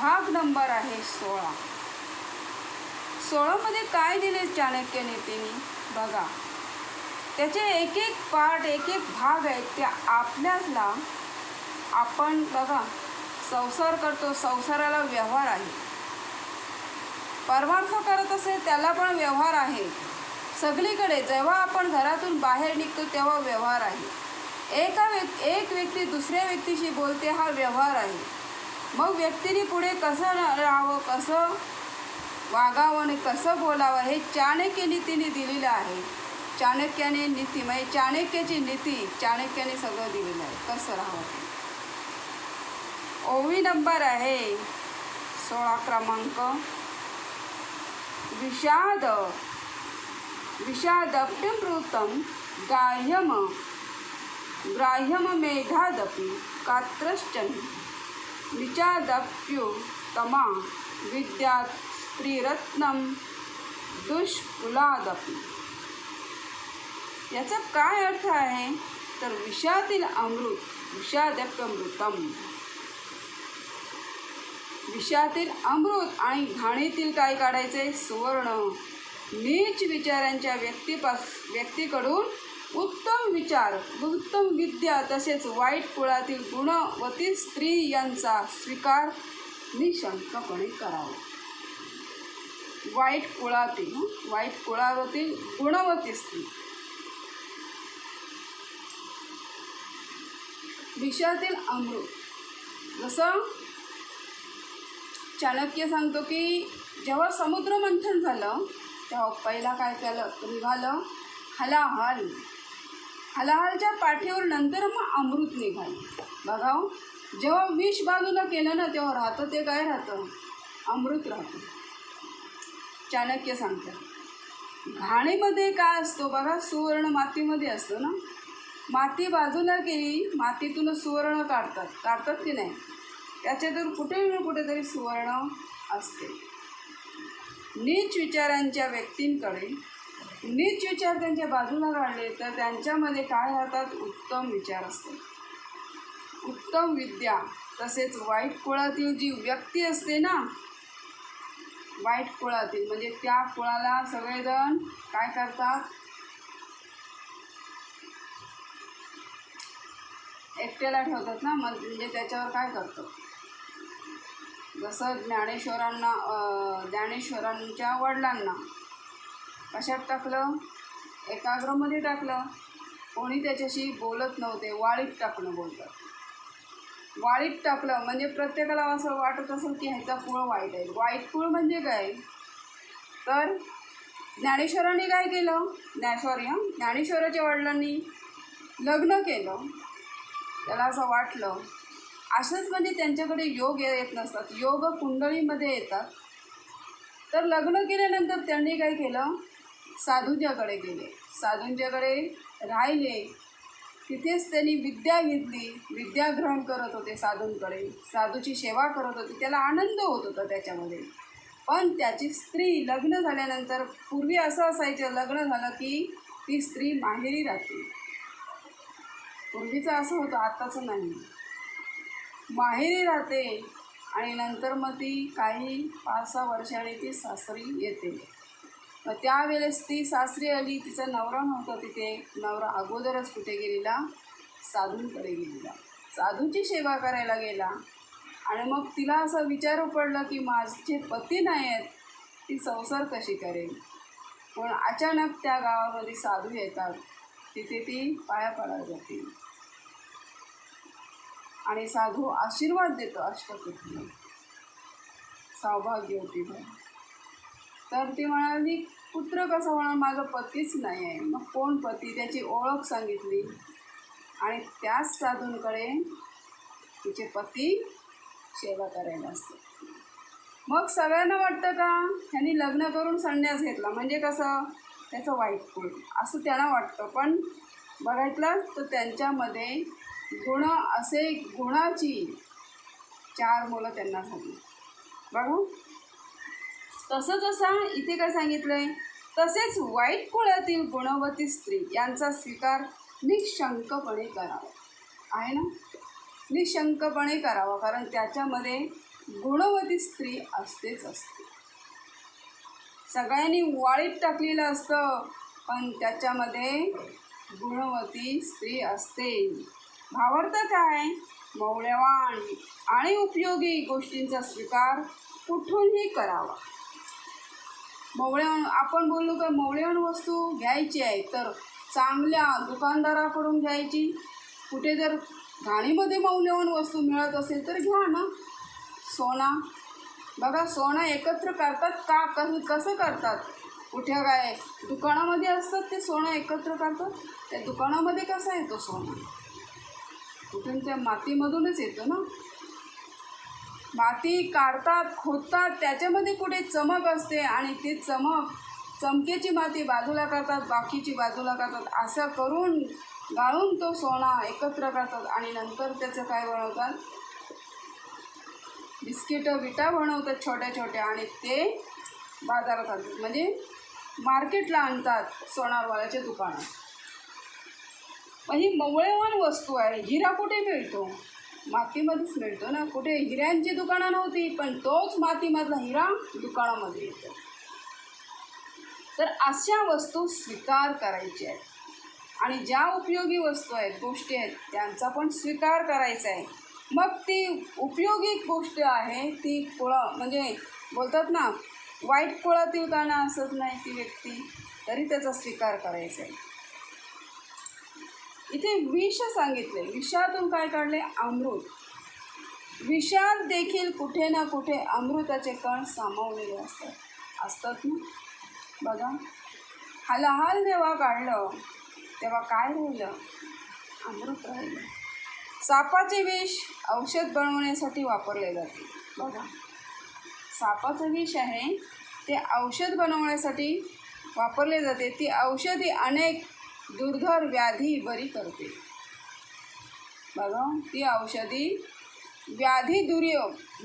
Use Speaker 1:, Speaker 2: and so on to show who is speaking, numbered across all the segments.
Speaker 1: भाग नंबर आहे सोळा. सोळामध्ये काय दिले चाणक्य नेतेनी बघा. त्याचे एक एक पार्ट एक एक भाग आहेत ते आपल्याला आपण बघा. संसार करतो संसाराला व्यवहार आहे. परमार्थ करत असेल त्याला पण व्यवहार आहे. सगळीकडे जेव्हा आपण घरातून बाहेर निघतो तेव्हा व्यवहार आहे. एका व्यक् एक व्यक्ती दुसऱ्या व्यक्तीशी बोलते हा व्यवहार आहे. मग व्यक्तीने पुढे कसं राहावं कसं वागावं आणि कसं बोलावं हे चाणक्य नीतीने दिलेलं आहे. चाणक्याने नीती म्हणजे चाणक्याची नीती चाणक्याने सगळं दिलेलं आहे. कसं राहावं ते? ओवी नंबर आहे सोळा क्रमांक. विषाद विषादप्यमृतं गाह्यम ग्राह्यममेधादपि कात्रश्चन. विचादप्युत्तमा विद्यात् स्त्रीरत्नं दुष्कुलादपि। याचा काय अर्थ आहे? तर विषातील अमृत विषादप्यमृतम विषातील अमृत आणि घाणीतील काय काढायचे? सुवर्ण। नीच विचारांच्या व्यक्तीपास व्यक्तीकडून उत्तम विचार उत्तम विद्या तसेच वाईट कुळातील गुणवती स्त्री यांचा स्वीकार निशंकपणे करावा. वाईट कुळातील वाईट कुळावरील गुणवती स्त्री. विषयातील अमृत. जसं चाणक्य सांगतो की जेव्हा समुद्र मंथन झालं तेव्हा पहिला काय केलं? निघालं हलाहल हलाहलच्या पाठीवर नंतर मग अमृत निघाल. बघा हो, जेव्हा विष बाजूला केलं ना तेव्हा राहतं ते काय राहतं? अमृत राहतं. चाणक्य सांगतात घाणीमध्ये काय असतो बघा? सुवर्ण मातीमध्ये असतो ना? माती बाजूला केली मातीतून सुवर्ण काढतात. काढतात की नाही? त्याच्यातून कुठे ना कुठेतरी सुवर्ण असते. नीच विचारांच्या व्यक्तींकडे नीच विचार त्यांच्या बाजूला काढले तर त्यांच्यामध्ये काय राहतात? उत्तम विचार असते. उत्तम विद्या तसेच वाईट कुळातील जी व्यक्ती असते ना वाईट कुळातील म्हणजे त्या कुळाला सगळेजण काय करतात? एकट्याला ठेवतात ना मग म्हणजे त्याच्यावर काय करतात जसं ज्ञानेश्वरांना ज्ञानेश्वरांच्या वडिलांना कशात टाकलं? एकाग्रमध्ये टाकलं. कोणी त्याच्याशी बोलत नव्हते. वाळीत टाकणं बोलतात. वाळीत टाकलं म्हणजे प्रत्येकाला असं वाटत असेल की ह्याचा कुळ वाईट आहे. वाईट कुळ म्हणजे काय? तर ज्ञानेश्वरांनी काय केलं? ज्ञा सॉरी हां. ज्ञानेश्वराच्या वडिलांनी लग्न केलं. त्याला असं वाटलं. असंच म्हणजे त्यांच्याकडे योग येत नसतात. योग कुंडलीमध्ये येतात. तर लग्न केल्यानंतर त्यांनी काय केलं? साधूंच्याकडे गेले. साधूंच्याकडे राहिले. तिथेच त्यांनी विद्या घेतली. विद्या ग्रहण करत होते साधूंकडे. साधूची सेवा करत होते. त्याला आनंद होत होता त्याच्यामध्ये. पण त्याची स्त्री लग्न झाल्यानंतर पूर्वी असं असायचं लग्न झालं की ती स्त्री माहेरी राहते. पूर्वीचं असं होतं आत्ताचं नाही. माहेरी राहते आणि नंतर मग ती काही पाच सहा वर्षाने ती सासरी येते. मग त्यावेळेस ती सासरी आली तिचा नवरा नव्हता तिथे. नवरा अगोदरच कुठे गेलेला? साधूंकडे गेलेला. साधूची सेवा करायला गेला. आणि मग तिला असं विचार पडलं की माझे पती नाही आहेत ती संसार कशी करेल? पण अचानक त्या गावामध्ये साधू येतात. तिथे ती पाया पडायला जाते. आणि साधू आशीर्वाद देतो अष्टपुत्री सौभाग्य होती तर ती म्हणाली पुत्र कसं होणार? माझा पतीच नाही आहे मग कोण पती? त्याची ओळख सांगितली. आणि त्याच साधूंकडे तिचे पती सेवा करायला असते. मग सगळ्यांना वाटतं का? ह्यांनी लग्न करून संन्यास घेतला. म्हणजे कसं? त्याचं वाईट कुळ असं त्यांना वाटतं. पण बघितलं तर त्यांच्यामध्ये गुण असे गुणाची चार मुलं त्यांना झाली. बघा. तसं जसं इथे काय सांगितलं आहे तसेच वाईट कुळातील गुणवती स्त्री यांचा स्वीकार निशंकपणे करावा. आहे ना? निशंकपणे करावा कारण त्याच्यामध्ये गुणवती स्त्री असतेच असते. सगळ्यांनी वाळीत टाकलेलं असतं पण त्याच्यामध्ये गुणवती स्त्री असते. भावार्थ काय? मौल्यवान आणि उपयोगी गोष्टींचा स्वीकार कुठूनही करावा. मवळ्या आपण बोललो का मौल्यवान वस्तू घ्यायची आहे तर चांगल्या दुकानदाराकडून घ्यायची. कुठे जर घाणीमध्ये मौल्यवान वस्तू मिळत असेल तर घ्या ना. सोना. बघा सोनं एकत्र करतात का? कसं कसं करतात? कुठे काय दुकानामध्ये असतात ते सोनं एकत्र करतात? त्या दुकानामध्ये कसा येतो सोनं? कुठून त्या मातीमधूनच येतो ना. माती काढतात खोदतात त्याच्यामध्ये कुठे चमक असते आणि ती चमक चमकेची माती बाजूला करतात बाकीची बाजूला करतात असं करून गाळून तो सोना एकत्र करतात आणि नंतर त्याचं काय बनवतात? बिस्किटं विटा बनवतात छोट्या छोट्या आणि ते बाजारात आणतात. म्हणजे मार्केटला आणतात सोनारवाल्याच्या दुकानात मग ही मवळेवान वस्तू आहे. हिरा कुठे मिळतो? मातीमध्येच मिळतो ना. कुठे हिऱ्यांची दुकानं नव्हती पण तोच मातीमधला हिरा दुकानामध्ये येतो. तर अशा वस्तू स्वीकार करायच्या आहेत. आणि ज्या उपयोगी वस्तू आहेत गोष्टी आहेत त्यांचा पण स्वीकार करायचा आहे. मग ती उपयोगी गोष्ट आहे ती कुळं म्हणजे बोलतात ना वाईट कुळातील काना असत नाही ती व्यक्ती तरी त्याचा स्वीकार करायचा आहे. इथे विष सांगितले. विषातून काय काढले? अमृत. विषात देखील कुठे ना कुठे अमृताचे कण सामावलेले असतात. असतात ना? बघा. हलाहाल जेव्हा काढलं तेव्हा काय राहिलं? अमृत राहिलं. सापाचे विष औषध बनवण्यासाठी वापरले जाते. बघा. सापाचं विष आहे ते औषध बनवण्यासाठी वापरले जाते. ती औषधी अनेक दुर्धर व्याधी बरी करते. बघा ती औषधी व्याधी दुरी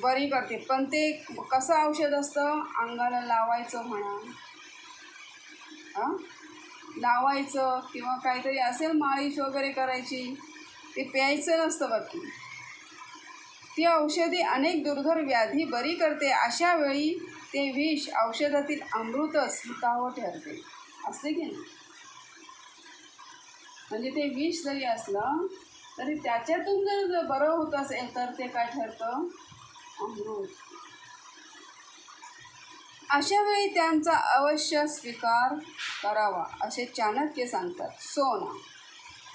Speaker 1: बरी करते. पण ते कसं औषध असतं? अंगाला लावायचं म्हणा. लावायचं किंवा काहीतरी असेल माळीश वगैरे करायची ते प्यायचं नसतं बाकी. ती औषधी अनेक दुर्धर व्याधी बरी करते. अशा वेळी ते विष औषधातील अमृतच हितावं ठरते. असते की नाही? म्हणजे ते विष जरी असलं तरी त्याच्यातून जर बरं होत असेल तर ते काय ठरतं? अमृत. अशा वेळी त्यांचा अवश्य स्वीकार करावा असे चाणक्य सांगतात. सोना.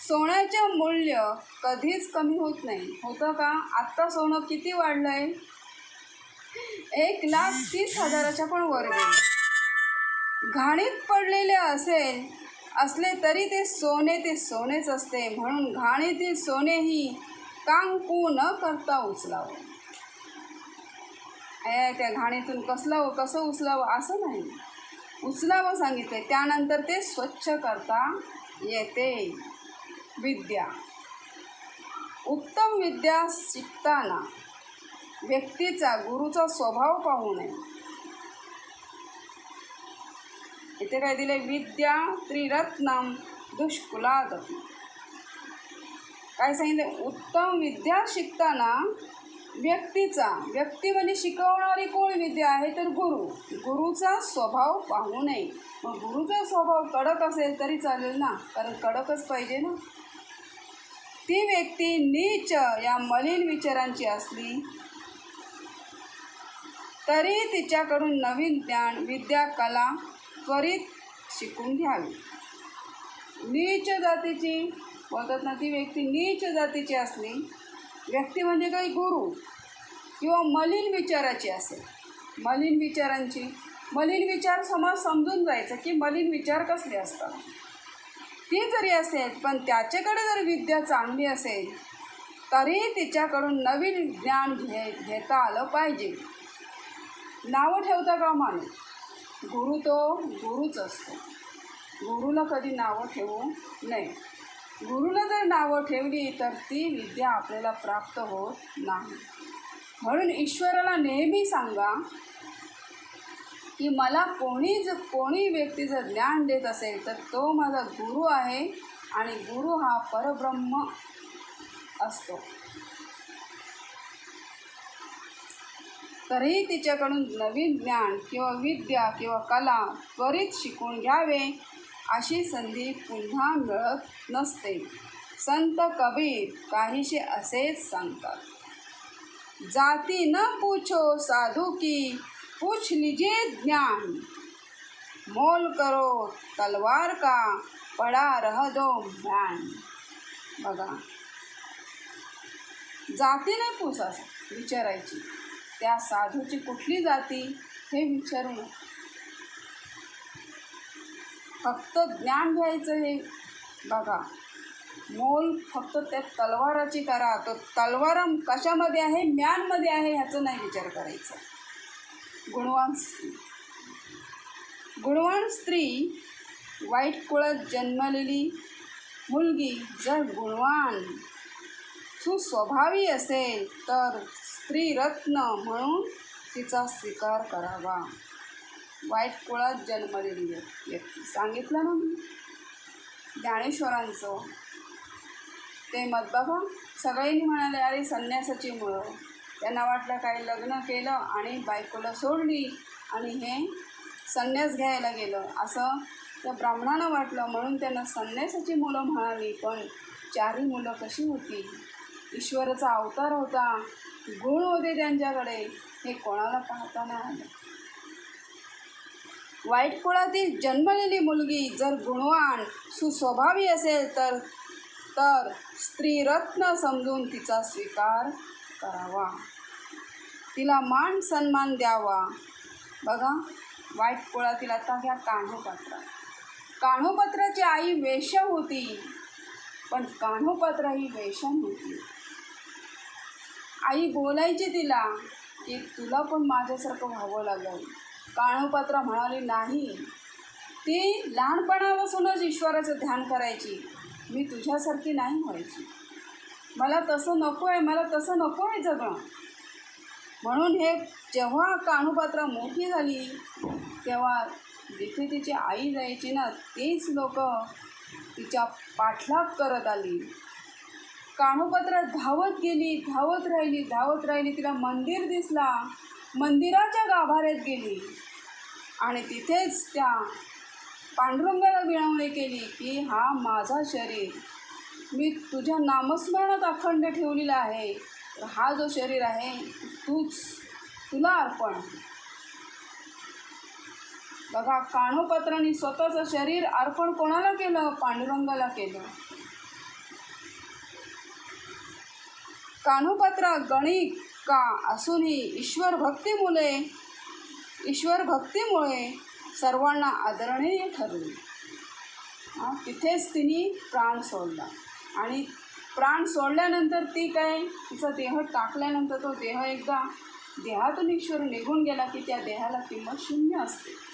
Speaker 1: सोन्याचे मूल्य कधीच कमी होत नाही. होतं का? आत्ता सोनं किती वाढलं आहे एक लाख तीस हजाराच्या पण वर घाणीत पडलेले असेल असले तरी ते सोने ते सोनेच असते. म्हणून घाणीतील सोनेही कांकू न करता उचलावं. ए त्या घाणीतून कसलावं कसं उचलावं? असं नाही. उचलावं सांगितलं. त्यानंतर ते स्वच्छ करता येते. विद्या. उत्तम विद्या शिकताना व्यक्तीचा गुरुचा स्वभाव पाहू नये. इथे काय दिले विद्या त्रिरत्नम दुष्कुलाद काय सांगितलं उत्तम विद्या शिकताना व्यक्तीचा व्यक्ती म्हणजे शिकवणारी कोण विद्या आहे? तर गुरु. गुरुचा स्वभाव पाहू नये. मग गुरुचा स्वभाव कडक असेल तरी चालेल ना? कारण कडकच पाहिजे ना? ती व्यक्ती नीच या मलिन विचारांची असली तरी तिच्याकडून नवीन ज्ञान विद्या कला त्वरित शिकून घ्यावी. नीच जातीची बोलतात ना ती व्यक्ती नीच जातीची असली व्यक्ती म्हणजे काही गुरु किंवा मलिन विचाराची असेल. मलिन विचारांची मलिन विचार समाज समजून जायचं की मलिन विचार कसले असतात. ती जरी असेल पण त्याच्याकडे जर विद्या चांगली असेल तरी तिच्याकडून नवीन ज्ञान घे घेता आलं पाहिजे. नावं ठेवता का माणूस गुरु तो गुरुच असतो. गुरुला कधी नावं ठेवू नये. गुरुला जर नावं ठेवली तर ती विद्या आपल्याला प्राप्त होत नाही. म्हणून ईश्वराला नेहमी सांगा की मला कोणी ज कोणी व्यक्ती जर ज्ञान देत असेल तर तो माझा गुरु आहे आणि गुरु हा परब्रह्म असतो. तरीही तिच्याकडून नवीन ज्ञान किंवा विद्या किंवा कला त्वरित शिकून घ्यावे अशी संधी पुन्हा मिळत नसते. संत कबीर काहीसे असेच सांगतात जाती न पूछो साधू की पूछ लीजिए ज्ञान. मोल करो तलवार का पड़ा रह दो ज्ञान बघा जाती नाही पूछा विचारायची. त्या साधूची कुठली जाती हे विचारू नका. फक्त ज्ञान घ्यायचं हे बघा. मोल फक्त त्या तलवाराची करा. तो तलवार कशामध्ये आहे? ज्ञानमध्ये आहे ह्याचं नाही विचार करायचा. गुणवान स्त्री. गुणवान स्त्री वाईट कुळात जन्मलेली मुलगी जर गुणवान सुस्वभावी असेल तर स्त्रीरत्न म्हणून तिचा स्वीकार करावा. वाईट कुळात जन्मलेली व्यक्ती सांगितलं ना मी. ज्ञानेश्वरांचं. ते मत बघा. सगळ्यांनी म्हणाले अरे संन्यासाची मुळं त्यांना वाटलं काही लग्न केलं आणि बायकोला सोडली आणि हे संन्यास घ्यायला गेलं. असं त्या ब्राह्मणांना वाटलं म्हणून त्यांना संन्यासाची मुलं म्हणाली पण चारही मुलं कशी होती? ईश्वराचा अवतार होता. गुण होते त्यांच्याकडे. हे कोणाला पाहता आलं. वाईट कुळातील जन्मलेली मुलगी जर गुणवान सुस्वभावी असेल तर तर स्त्रीरत्न समजून तिचा स्वीकार करावा. तिला मान सन्मान द्यावा. बघा वाईट कुळातील आता घ्या कान्होपात्रा. कान्होपात्राची आई वेश्या होती पण कान्होपात्रा ही वेश्या नव्हती. आई बोलायची तिला की तुला पण माझ्यासारखं व्हावं लागेल. काणूपात्रा म्हणाली नाही. ती लहानपणापासूनच ईश्वराचं ध्यान करायची. मी तुझ्यासारखी नाही व्हायची. मला तसं नको आहे मला तसं नको आहे जगणं. म्हणून हे जेव्हा काणूपात्रा मोठी झाली तेव्हा जिथे तिची आई जायची ना तेच लोक तिच्या पाठलाग करत आली. कान्होपात्रा धावत गेली धावत राहिली धावत राहिली. तिला मंदिर दिसला. मंदिराच्या गाभाऱ्यात गेली. आणि तिथेच त्या पांडुरंगाला विनवणी केली की हा माझा शरीर. मी तुझ्या नामस्मरणात अखंड ठेवलेला आहे. तर हा जो शरीर आहे तूच तुला अर्पण. बघा कान्होपात्राने स्वतःचं शरीर अर्पण कोणाला केलं? पांडुरंगाला केलं. कान्होपात्रा गणिक का असूनही ईश्वर भक्तीमुळे ईश्वर भक्तीमुळे सर्वांना आदरणीय ठरली. तिथेच तिने प्राण सोडला. आणि प्राण सोडल्यानंतर ती काय? तिचा देह टाकल्यानंतर तो देह एकदा देहातून ईश्वर निघून गेला की त्या देहाला किंमत शून्य असते.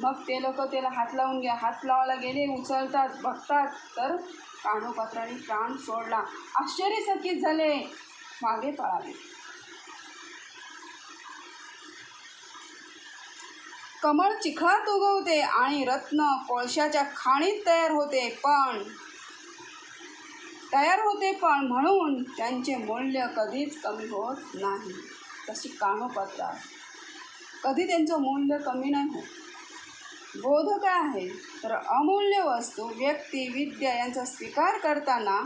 Speaker 1: मग ते लोक त्याला हात लावून घ्या. हात लावायला गेले उचलतात बघतात. तर कानोपात्राने प्राण सोडला. आश्चर्यचकित झाले. मागे पळाले. कमळ चिखलात उगवते आणि रत्न कोळशाच्या खाणीत तयार होते पण तयार होते पण म्हणून त्यांचे मूल्य कधीच कमी होत नाही. तशी कानोपात्रा. कधी त्यांचं मूल्य कमी नाही होत. बोध काय आहे. तर अमूल्य वस्तू व्यक्ती विद्या यांचा स्वीकार करताना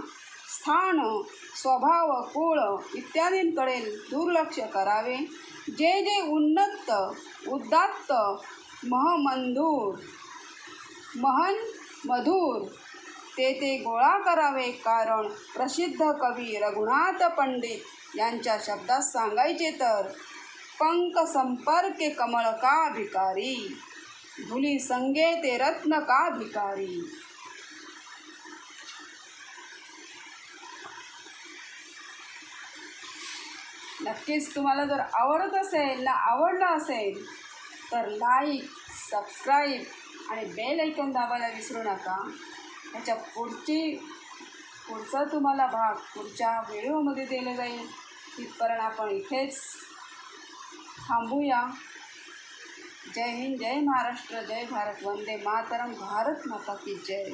Speaker 1: स्थान स्वभाव कुळ इत्यादींकडे दुर्लक्ष करावे. जे जे उन्नत उदात्त महमंधूर महन मधुर ते ते गोळा करावे. कारण प्रसिद्ध कवी रघुनाथ पंडित यांच्या शब्दात सांगायचे तर पंक संपर्के कमळ का भिकारी? भुली संगे ते रत्न का भिकारी? नक्कीच तुम्हाला जर आवडत असेल ना आवडलं असेल तर लाईक सबस्क्राईब आणि बेल ऐकून दाबायला विसरू नका. ह्याच्या पुढची पुढचा तुम्हाला भाग पुढच्या व्हिडिओमध्ये दिला जाईल. तिथपर्यंत आपण इथेच थांबूया. जय हिंद जय महाराष्ट्र जय भारत वंदे मातरम भारत माता की जय।